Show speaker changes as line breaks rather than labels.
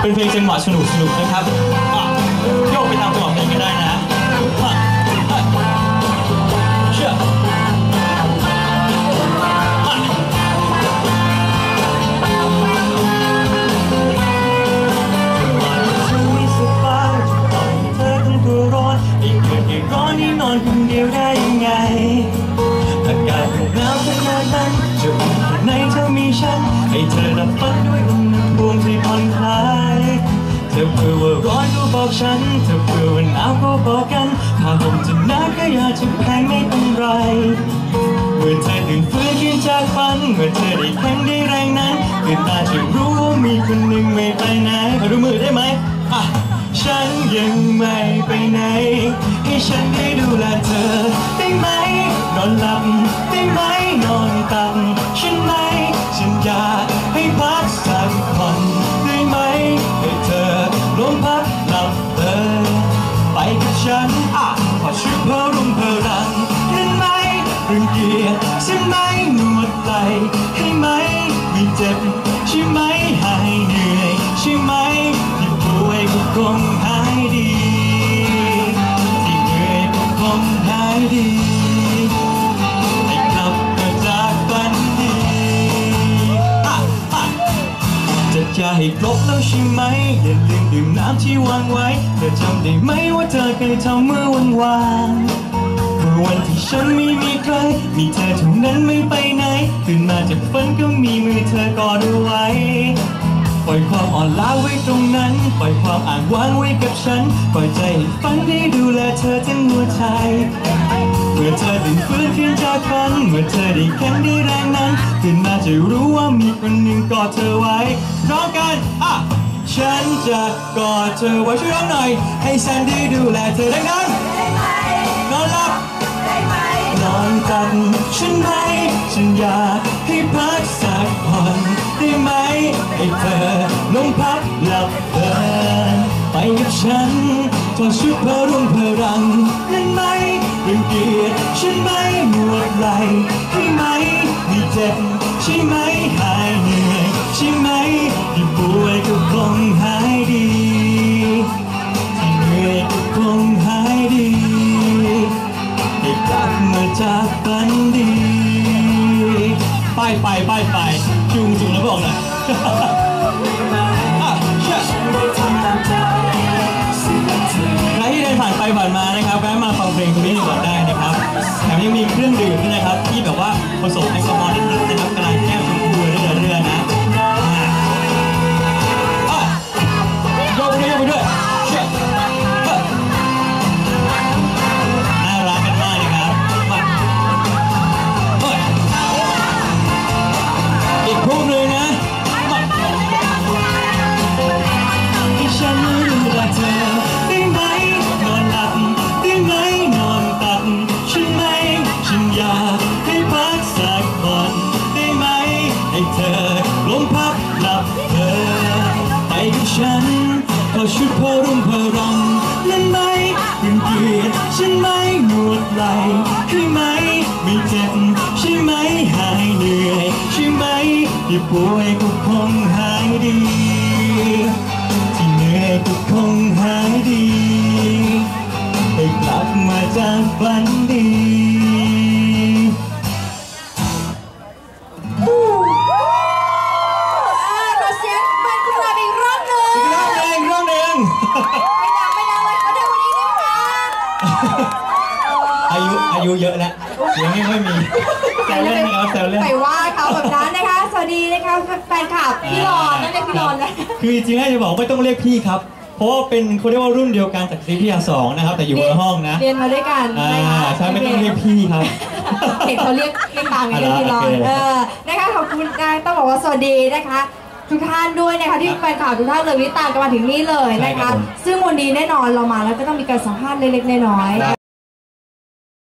เป็นเพลงจังหวะสนุกสนุกนะครับโยกไปตามจังหวะเพลงกันได้นะเชื่อฮะฉันไม่สบายปล่อยให้เธอต้องตัวร้อนไม่เกิดเหตุร้อนนี่นอนคนเดียวได้ยังไงอากาศหนาวขนาดนั้นจะอุ่นแค่ไหนเธอมีฉัน ให้เธอรับฟังด้วย ธอเผื่อว่าร้อนก็บอกฉัน เธอเผื่อว่าหนาวก็บอกกัน ถ้าผมจะหนาวก็อย่าจะแพงไม่เป็นไร เมื่อเธอตื่นฟื้นขึ้นจากฝัน เมื่อเธอได้แข็งได้แรงนั้นตื่นตาจะรู้ว่ามีคนหนึ่งไม่ไปไหนขอดูมือได้ไหมอะฉันยังไม่ไปไหน ให้ฉันได้ดูแลเธอ ใช่ไหมนวดไหลให้ไหมไม่เจ็บใช่ไหมหายเหนื่อยใช่ไหมที่ป่วยก็คงหายดีที่เหนื่อยก็คงหายดีให้กลับมาจากฝันดีอะอะจะจะให้ครบแล้วใช่ไหมอย่าลืมดื่มน้ำที่วางไว้เธอจำได้ไหมว่าเธอเคยทำเมื่อวันวาน วันที่ฉันไม่มีใคร มีเธอเท่านั้นไม่ไปไหน ตื่นมาจากฝันก็มีมือเธอกอดเอาไว้ ปล่อยความอ่อนล้าไว้ตรงนั้น ปล่อยความอ่างว้างไว้กับฉัน ปล่อยใจให้ฝันได้ดูแลเธอทั้งหัวใจ เมื่อเธอตื่นฟื้นขึ้นจากฝัน เมื่อเธอได้แข็งได้แรงนั้น ตื่นมาจะรู้ว่ามีคนหนึ่งกอดเธอไว้ร้องกันอะฉันจะกอดเธอไว้ช่วยร้องหน่อย ให้ฉันได้ดูแลเธอดังนั้นนอนหลับ นอนกันฉันไหมฉันอยากให้พักสักผ่อนได้ไหมให้เธอลงพักหลับเพลินไปกับฉันถอดชุดเพื่อรุ่งเพรังนั้นไหมเรื่องเกียดฉันไหมหมวดไหลให้ไหมมีเจ็บใช่ไหม จากกันดี ไปไปไปไปจูงจูงแล้วบอกหน่อยอะเชื่อใครที่เดินผ่านไปผ่านมานะครับแวะมาฟังเพลงตรงนี้ดีกว่าได้นะครับ แถมยังมีเครื่องดื่มด้วยนะครับ ที่แบบว่าผสมแอลกอฮอล์นิดๆนะครับ ลมพักหลับเธอไปกับฉันขอชุดพอรุ่งพอรำนั่นไหมเป็นเกียรติฉันไหมหนวดไหลให้ไหมไม่เจ็บใช่ไหมหายเหนื่อยใช่ไหมที่ป่วยก็คงหายดี ที่เหนื่อยก็คงหายดีให้กลับมาจากฝัน ยุอายุเยอะแล้วเสียงไม่ค่อยมีแซวเล่นนะครับแซวเล่น
ไปว่าเขาแบบนั้นนะคะ สวัสดีนะคะแฟนคลับพี่รอนนั่นเองพี่รอนนะ
คือจริงๆแล้วจะบอกไม่ต้องเรียกพี่ครับ เพราะว่าเป็นเขาเรียกว่ารุ่นเดียวกันจากซีพีอาสองนะครับ แต่อยู่คนละห้องนะ
เรียนมาด้วยกัน
อ่า
นะคะ
ใช่ไม่ต้องเรียกพี่ครับ
เห็นเขาเรียกเรียกตามอย่างเรียกพี่รอน
โอเค
เออนะคะขอบคุณนะต้องบอกว่าสวัสดีนะคะทุกท่านด้วยนะคะที่แฟนข่าวทุกท่านเลยวันนี้ตามกันมาถึงนี่เลยนะ
ใช่ครั
คะ
บผม
ซึ่งวันนี้แน่นอนเรามาแล้วก็ต้องมีการสัมภาษณ์เล็กๆน้อยๆ